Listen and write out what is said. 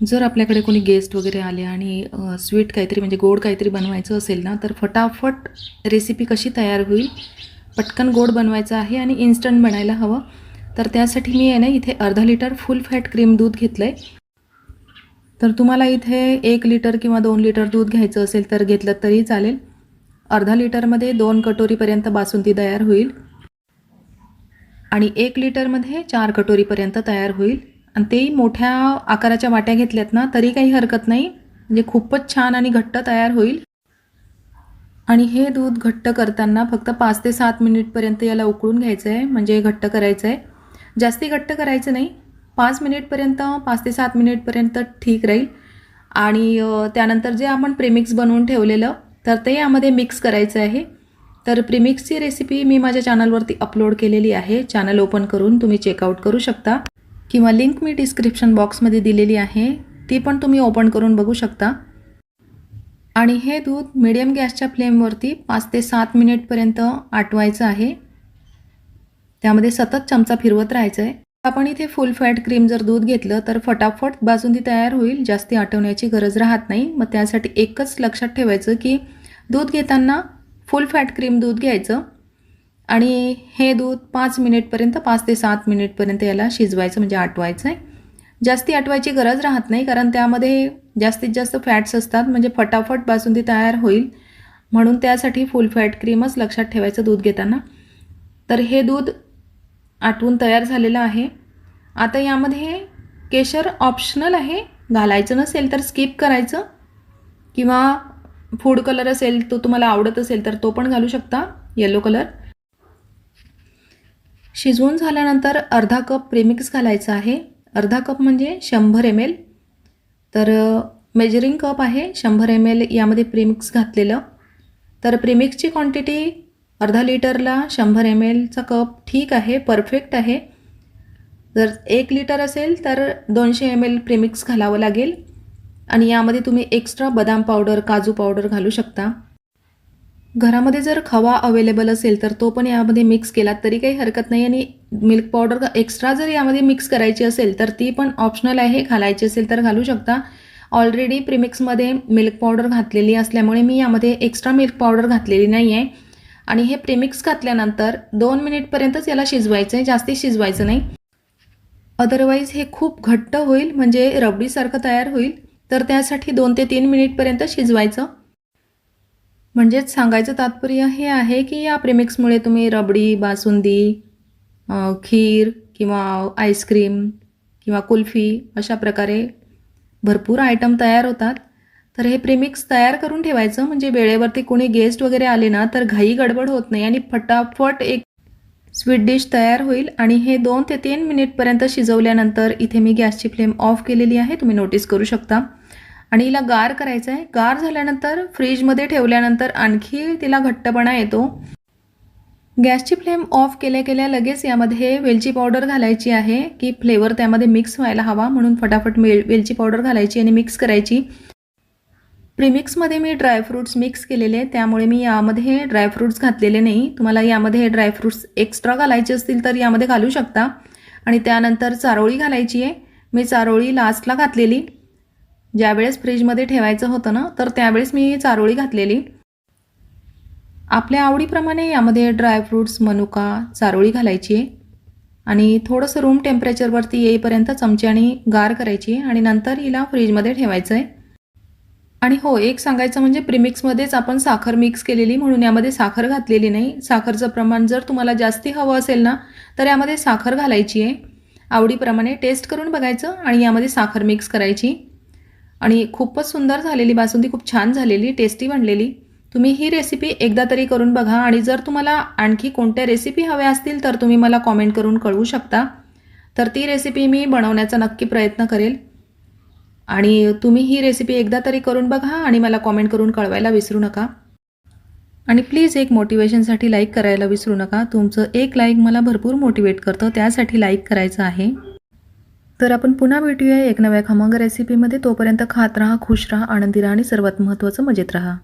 जर आपल्याकडे कोणी गेस्ट वगैरे आले आणि स्वीट काहीतरी म्हणजे गोड काहीतरी बनवायचं असेल ना तर फटाफट रेसिपी कशी तयार होईल पटकन गोड बनवायचं आहे आणि इन्स्टंट बनायला हवं. तर त्यासाठी मी आहे ना इथे अर्धा लिटर फुल फॅट क्रीम दूध घेतलं आहे तर तुम्हाला इथे एक लिटर किंवा दोन लिटर दूध घ्यायचं असेल तर घेतलं तरी चालेल. अर्धा लिटरमध्ये दोन कटोरीपर्यंत बासुंदी तयार होईल. आणि एक लिटरमध्ये चार कटोरीपर्यंत तयार होईल. आणि तेही मोठ्या आकाराच्या वाट्या घेतल्यात ना तरी काही हरकत नाही. म्हणजे खूपच छान आणि घट्ट तयार होईल. आणि हे दूध घट्ट करताना फक्त पाच ते सात मिनिटपर्यंत याला उकळून घ्यायचं आहे म्हणजे घट्ट करायचं आहे जास्ती घट्ट करायचं नाही. पाच मिनिटपर्यंत पाच ते सात मिनिटपर्यंत ठीक राहील. आणि त्यानंतर जे आपण प्रेमिक्स बनवून ठेवलेलं तर ते यामध्ये मिक्स करायचं आहे. तर प्रिमिक्सची रेसिपी मी माझ्या चॅनलवरती अपलोड केलेली आहे. चॅनल ओपन करून तुम्ही चेकआउट करू शकता. किंवा लिंक मी डिस्क्रिप्शन बॉक्समध्ये दिलेली आहे ती पण तुम्ही ओपन करून बघू शकता. आणि हे दूध मिडियम गॅसच्या फ्लेमवरती पाच ते सात मिनिटपर्यंत आटवायचं आहे. त्यामध्ये सतत चमचा फिरवत राहायचं आहे आपण इथे फुल फॅट क्रीम जर दूध घेतलं तर फटाफट बासुंदी तयार होईल जास्ती आटवण्याची गरज राहत नाही. मग त्यासाठी एकच लक्षात ठेवायचं की दूध घेताना फुल फॅट क्रीम दूध घ्यायचं. आणि हे दूध पाच मिनिटपर्यंत पाच ते सात मिनिटपर्यंत याला शिजवायचं म्हणजे आटवायचं आहे जास्ती आटवायची गरज राहत नाही कारण त्यामध्ये जास्तीत जास्त फॅट्स असतात म्हणजे फटाफट बासुंदी तयार होईल. म्हणून त्यासाठी फुल फॅट क्रीमच लक्षात ठेवायचं दूध घेताना. तर हे दूध आटवून तयार झालेलं आहे. आता यामध्ये केशर ऑप्शनल आहे. घालायचं नसेल तर स्किप करायचं. किंवा फूड कलर असेल तो तुम्हाला आवडत असेल तर तो पण घालू शकता. Yellow colour. शिजवून झाल्यानंतर अर्धा कप प्रेमिक्स घालायचा आहे. अर्धा कप म्हणजे शंभर एम एल तर मेजरिंग कप आहे शंभर एम एल यामध्ये प्रेमिक्स घातलेलं. तर प्रेमिक्सची क्वांटिटी अर्धा लिटरला शंभर एम एलचा कप ठीक आहे परफेक्ट आहे. जर एक लिटर असेल तर दोनशे एम एल प्रेमिक्स घालावं लागेल. आणि यामध्ये तुम्ही एक्स्ट्रा बदाम पावडर काजू पावडर घालू शकता. घरामध्ये जर खवा अवेलेबल असेल तर तो पण यामध्ये मिक्स केला तरी काही हरकत नाही. आणि मिल्क पावडर एक्स्ट्रा जर यामध्ये मिक्स करायची असेल तर ती पण ऑप्शनल आहे. घालायची असेल तर घालू शकता. ऑलरेडी प्रिमिक्समध्ये मिल्क पावडर घातलेली असल्यामुळे मी यामध्ये एक्स्ट्रा मिल्क पावडर घातलेली नाही आहे आणि हे प्रिमिक्स घातल्यानंतर दोन मिनिटपर्यंतच याला शिजवायचं आहे जास्ती शिजवायचं नाही. अदरवाईज हे खूप घट्ट होईल म्हणजे रबडीसारखं तयार होईल. तर त्यासाठी दोन ते तीन मिनिटपर्यंत शिजवायचं. म्हणजेच सांगायचं तात्पर्य हे आहे की या प्रेमिक्समुळे तुम्ही रबडी बासुंदी खीर किंवा आईस्क्रीम किंवा कुल्फी अशा प्रकारे भरपूर आयटम तयार होतात. तर हे प्रेमिक्स तयार करून ठेवायचं. म्हणजे वेळेवरती कोणी गेस्ट वगैरे आले ना तर घाई गडबड होत नाही आणि फटाफट एक स्वीट डिश तयार होईल. आणि हे दोन ते तीन मिनिटपर्यंत शिजवल्यानंतर इथे मी गॅसची फ्लेम ऑफ केलेली आहे. तुम्ही नोटीस करू शकता. आणि हिला गार करायचं आहे गार झाल्यानंतर फ्रीजमध्ये ठेवल्यानंतर आणखी तिला घट्टपणा येतो. गॅसची फ्लेम ऑफ केल्या केल्या लगेच यामध्ये वेलची पावडर घालायची आहे की फ्लेवर त्यामध्ये मिक्स व्हायला हवा म्हणून फटाफट वेल वेलची पावडर घालायची आणि मिक्स करायची. प्रीमिक्समध्ये मी ड्रायफ्रूट्स मिक्स केलेले आहे त्यामुळे मी यामध्ये ड्रायफ्रूट्स घातलेले नाही. तुम्हाला यामध्ये ड्रायफ्रूट्स एक्स्ट्रा घालायचे असतील तर यामध्ये घालू शकता. आणि त्यानंतर चारोळी घालायची आहे. मी चारोळी लास्टला घातलेली. ज्यावेळेस फ्रीजमध्ये ठेवायचं होतं ना तर त्यावेळेस मी चारोळी घातलेली. आपल्या आवडीप्रमाणे यामध्ये ड्रायफ्रूट्स मनुका चारोळी घालायची आहे आणि थोडंसं रूम टेम्परेचरवरती येईपर्यंत चमच्याने गार करायची आहे आणि नंतर हिला फ्रीजमध्ये ठेवायचं आहे आणि हो एक सांगायचं म्हणजे प्रिमिक्समध्येच आपण साखर मिक्स केलेली म्हणून यामध्ये साखर घातलेली नाही. साखरचं प्रमाण जर तुम्हाला जास्ती हवं असेल ना तर यामध्ये साखर घालायची आहे आवडीप्रमाणे टेस्ट करून बघायचं आणि यामध्ये साखर मिक्स करायची. आणि खूपच सुंदर झालेली बासुंदी खूप छान झालेली टेस्टी बनलेली. तुम्ही ही रेसिपी एकदा तरी करून बघा आणि जर तुम्हाला आणखी कोणत्या रेसिपी हव्या असतील तर तुम्ही मला कॉमेंट करून कळवू शकता. तर ती रेसिपी मी बनवण्याचा नक्की प्रयत्न करेल. आणि तुम्ही ही रेसिपी एकदा तरी करून बघा आणि मला कॉमेंट करून कळवायला विसरू नका. आणि प्लीज एक मोटिवेशनसाठी लाईक करायला विसरू नका. तुमचं एक लाईक मला भरपूर मोटिवेट करतं. त्यासाठी लाईक करायचं आहे. तर आपण पुन्हा भेटूया एक नव्या खमंग रेसिपीमध्ये तोपर्यंत खात राहा खुश राहा आनंदी राहा आणि सर्वात महत्त्वाचं मजेत राहा.